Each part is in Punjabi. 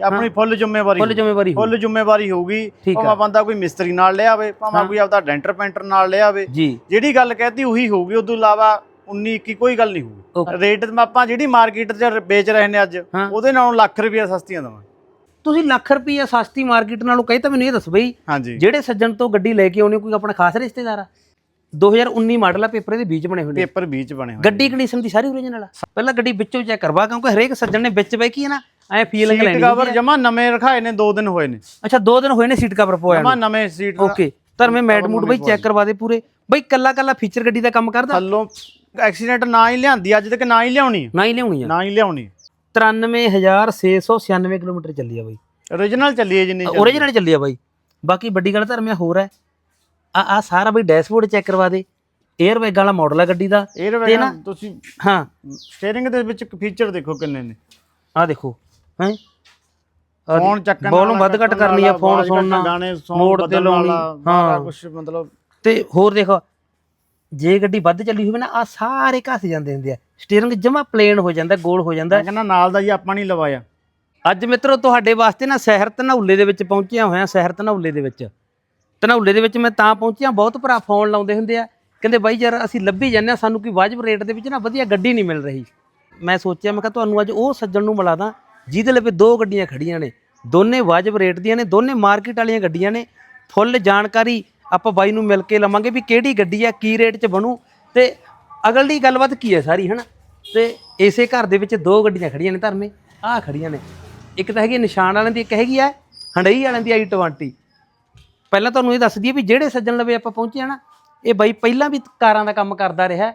ਆਪਣੀ ਫੁੱਲ ਜ਼ਿੰਮੇਵਾਰੀ ਫੁੱਲ। ਜ਼ਿੰਮੇਵਾਰੀ ਫੁੱਲ ਜ਼ਿੰਮੇਵਾਰੀ ਹੋਊਗੀ ਠੀਕ ਆ। ਭਾਵੇਂ ਬੰਦਾ ਕੋਈ ਮਿਸਤਰੀ ਨਾਲ ਲਿਆ ਆਵੇ ਭਾਵੇਂ ਹਾਂ। ਕੋਈ ਆਪਦਾ ਡੈਂਟਰ ਪੈਂਟਰ ਨਾਲ ਲਿਆ ਆਵੇ ਜੀ। ਜਿਹੜੀ ਗੱਲ ਕਹਿਤੀ ਉਹੀ ਹੋਊਗੀ ਉਦੋਂ ਇਲਾਵਾ 19 21 ਕੋਈ ਗੱਲ ਨਹੀਂ ਹੋਊਗੀ। Okay. ਰੇਟ ਆਪਾਂ ਜਿਹੜੀ ਮਾਰਕੀਟ 'ਚ ਵੇਚ ਰਹੇ ਨੇ ਅੱਜ ਹਾਂ। ਉਹਦੇ ਨਾਲੋਂ ਲੱਖ ਰੁਪਏ ਸਸਤੀਆਂ ਦਵਾਂ ਤੁਸੀਂ ਲੱਖ ਰੁਪਈਆ ਸਸਤੀ ਮਾਰਕੀਟ ਨਾਲੋਂ ਕਹੀ ਤਾਂ ਮੈਨੂੰ ਇਹ ਦੱਸ ਬਈ ਹਾਂਜੀ। ਜਿਹੜੇ ਸੱਜਣ ਤੋਂ ਗੱਡੀ ਲੈ ਕੇ ਆਉਣੀ ਕੋਈ ਆਪਣਾ ਖਾਸ ਰਿਸ਼ਤੇਦਾਰ ਆ? 2019 ਮਾਡਲ ਆ ਪੇਪਰ ਦੇ ਵਿੱਚ ਬਣੇ ਹੋਏ ਨੇ। ਪੇਪਰ ਵਿੱਚ ਬਣੇ ਹੋਏ ਗੱਡੀ ਕੰਡੀਸ਼ਨ ਦੀ ਸਾਰੀ ਓਰੀਜਨਲ ਆ। ਪਹਿਲਾਂ ਗੱਡੀ ਵਿੱਚੋਂ ਚੈੱਕ ਕਰਵਾ ਕਿਉਂਕਿ ਹਰੇਕ ਸੱਜਣ ਨੇ ਵਿੱਚ ਬੈ ਕੀ ਹੈ ਨਾ। ਐ ਫੀਲਿੰਗ ਸੀਟ ਲੈਣੀ ਕਵਰ ਹੁੰਦੀ ਆ। ਜਮਾ ਨਵੇਂ ਰਖਾਏ ਨੇ 2 ਦਿਨ ਹੋਏ ਨੇ। ਅੱਛਾ ਦੋ ਦਿਨ ਹੋਏ ਨੇ ਸੀਟ ਕਵਰ ਪਵਾਇਆ ਜਮਾ ਨਵੇਂ ਸੀਟ ਓਕੇ ਧਰਮੇ ਮੈਟ ਮੂਡ ਬਈ ਚੈੱਕ ਕਰਵਾ ਦੇ ਪੂਰੇ। ਬਈ ਕੱਲਾ ਕੱਲਾ ਫੀਚਰ ਗੱਡੀ ਦਾ ਕੰਮ ਕਰਦਾ? ਥੱਲੋਂ ਐਕਸੀਡੈਂਟ ਨਾ ਹੀ ਲਿਆਂਦੀ ਅੱਜ ਤੱਕ ਨਾ ਹੀ ਲਿਆਉਣੀ। ਨਾ ਹੀ ਲਿਆਉਣੀ ਨਾ ਹੀ ਲਿਆਉਣੀ 93696 ਕਿਲੋਮੀਟਰ ਚੱਲੀ ਆ ਬਈ। Origignal ਚੱਲੀ ਹੈ ਜਿੰਨੀ। ਓਰੀਜਨਲ ਚੱਲੀ ਆ ਬਾਈ। ਬਾਕੀ ਵੱਡੀ ਗੱਲ ਧਰਮਿਆ ਹੋਰ ਹੈ। ਆ ਆ ਸਾਰਾ ਬਈ ਡੈਸ਼ਬੋਰਡ ਚੈੱਕ ਕਰਵਾ ਦੇ। 에ਅਰ ਬੈਗ ਵਾਲਾ ਮਾਡਲ ਆ ਗੱਡੀ ਦਾ। ਤੇ ਨਾ- ਤੁਸੀਂ ਹਾਂ। ਸਟੀਅਰਿੰਗ ਦੇ ਵਿੱਚ ਫੀਚਰ ਦੇਖੋ ਕਿੰਨੇ ਨੇ। ਆ ਦੇਖੋ। ਹੈ? ਫੋਨ ਚੱਕਣ ਵੋਲੂਮ ਵੱਧ ਘੱਟ ਕਰਨੀ ਆ ਫੋਨ ਸੁਣਨਾ ਮੋੜ ਤੇ ਲਾਉਣੀ ਹਾਂ। ਕੁਝ ਮਤਲਬ ਤੇ ਹੋਰ ਦੇਖੋ ਜੇ ਗੱਡੀ ਵੱਧ ਚੱਲੀ ਹੋਵੇ ਨਾ ਆ ਸਾਰੇ ਘਸ ਜਾਂਦੇ ਹੁੰਦੇ ਆ। ਸਟੀਅਰਿੰਗ ਜਮਾ ਪਲੇਨ ਹੋ ਜਾਂਦਾ ਗੋਲ ਹੋ ਜਾਂਦਾ। ਕਹਿੰਦਾ ਨਾਲ ਦਾ ਜੀ ਆਪਾਂ ਨਹੀਂ ਲਵਾਇਆ। ਅੱਜ ਮਿੱਤਰੋ ਤੁਹਾਡੇ ਵਾਸਤੇ ਨਾ ਸ਼ਹਿਰ ਧਨੌਲੇ ਦੇ ਵਿੱਚ ਪਹੁੰਚਿਆ ਹੋਇਆ ਸ਼ਹਿਰ ਧਨੌਲੇ ਦੇ ਵਿੱਚ। ਧਨੌਲੇ ਦੇ ਵਿੱਚ ਮੈਂ ਤਾਂ ਪਹੁੰਚਿਆ ਬਹੁਤ ਭਰਾ ਫੋਨ ਲਾਉਂਦੇ ਹੁੰਦੇ ਆ। ਕਹਿੰਦੇ ਬਾਈ ਯਾਰ ਅਸੀਂ ਲੱਭੀ ਜਾਂਦੇ ਆ ਸਾਨੂੰ ਕੋਈ ਵਾਜਬ ਰੇਟ ਦੇ ਵਿੱਚ ਨਾ ਵਧੀਆ ਗੱਡੀ ਨਹੀਂ ਮਿਲ ਰਹੀ। ਮੈਂ ਸੋਚਿਆ ਮੈਂ ਕਿਹਾ ਤੁਹਾਨੂੰ ਅੱਜ ਉਹ ਸੱਜਣ ਨੂੰ ਮਿਲਾ ਦਾਂ ਜਿਹਦੇ ਲਈ ਦੋ ਗੱਡੀਆਂ ਖੜੀਆਂ ਨੇ, ਦੋਨੇ ਵਾਜਬ ਰੇਟ ਦੀਆਂ ਨੇ, ਦੋਨੇ ਮਾਰਕੀਟ ਵਾਲੀਆਂ ਗੱਡੀਆਂ ਨੇ। ਫੁੱਲ ਜਾਣਕਾਰੀ ਆਪਾਂ ਬਾਈ ਨੂੰ ਮਿਲ ਕੇ ਲਵਾਂਗੇ ਵੀ ਕਿਹੜੀ ਗੱਡੀ ਆ, ਕੀ ਰੇਟ 'ਚ ਬਣੂ। ਤੇ ਅਗਲੀ ਗੱਲਬਾਤ ਕੀ ਹੈ ਸਾਰੀ, ਹਨਾ? ਤੇ ਇਸੇ ਘਰ ਦੇ ਵਿੱਚ ਦੋ ਗੱਡੀਆਂ ਖੜੀਆਂ ਨੇ ਧਰਮੇ, ਆਹ ਖੜੀਆਂ ਨੇ। ਇੱਕ ਤਾਂ ਹੈਗੀ ਨਿਸ਼ਾਨ ਵਾਲਿਆਂ ਦੀ, ਇੱਕ ਹੈਗੀ ਆ ਹੰਡਈ ਵਾਲਿਆਂ ਦੀ i20 ਪਹਿਲਾਂ ਤੁਹਾਨੂੰ ਇਹ ਦੱਸ ਦਈਏ ਵੀ ਜਿਹੜੇ ਸੱਜਣ ਲਵੇ ਆਪਾਂ ਪਹੁੰਚੇ ਆ ਨਾ, ਇਹ ਬਾਈ ਪਹਿਲਾਂ ਵੀ ਕਾਰਾਂ ਦਾ ਕੰਮ ਕਰਦਾ ਰਿਹਾ।